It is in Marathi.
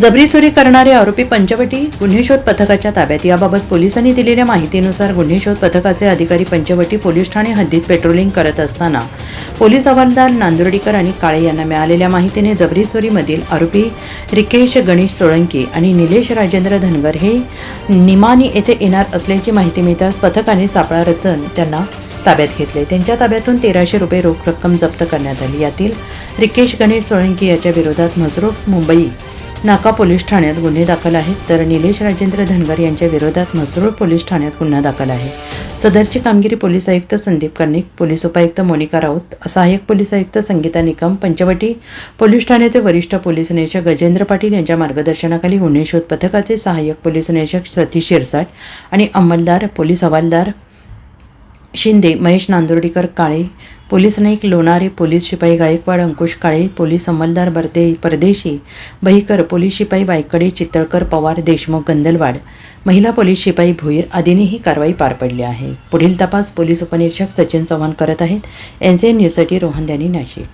जबरी चोरी करणारे आरोपी पंचवटी गुन्हे शोध पथकाच्या ताब्यात. याबाबत पोलिसांनी दिलेल्या माहितीनुसार गुन्हे शोध पथकाचे अधिकारी पंचवटी पोलीस ठाणे हद्दीत पेट्रोलिंग करत असताना पोलीस हवालदार नांदुर्डीकर आणि काळे यांना मिळालेल्या माहितीने जबरी चोरीमधील आरोपी रिकेश गणेश सोळंकी आणि निलेश राजेंद्र धनगर हे निमानी येथे येणार असल्याची माहिती मिळताच पथकाने सापळा रचन त्यांना ताब्यात घेतले. त्यांच्या ताब्यातून तेराशे रुपये रोख रक्कम जप्त करण्यात आली. यातील रिकेश गणेश सोळंकी याच्या विरोधात मसरूफ मुंबई नाका पोलीस ठाण्यात गुन्हे दाखल आहेत तर निलेश राजेंद्र धनगर यांच्या विरोधात म्हसरूळ पोलीस ठाण्यात गुन्हा दाखल आहे. सदरची कामगिरी पोलीस आयुक्त संदीप कर्णिक पोलीस उपायुक्त मोनिका राऊत सहाय्यक पोलीस आयुक्त संगीता निकम पंचवटी पोलीस ठाण्याचे वरिष्ठ पोलीस निरीक्षक गजेंद्र पाटील यांच्या मार्गदर्शनाखाली गुन्हे शोध पथकाचे सहाय्यक पोलीस निरीक्षक सतीश शिरसाट आणि अंमलदार पोलीस हवालदार शिंदे महेश नांदुर्डीकर काळे. पोलीस नाईक लोणारे पोलीस शिपाई गायकवाड अंकुश काळे पोलीस अंमलदार बर्दे परदेशी बहिकर पोलीस शिपाई वायकडे चितळकर पवार देशमुख गंदलवाड. महिला पोलीस शिपाई भोईर आदींनी ही कारवाई पार पडली आहे. पुढील तपास पोलीस उपनिरीक्षक सचिन चव्हाण करत आहेत. एन सी एन न्यूजसाठी रोहन द्यानी नाशिक.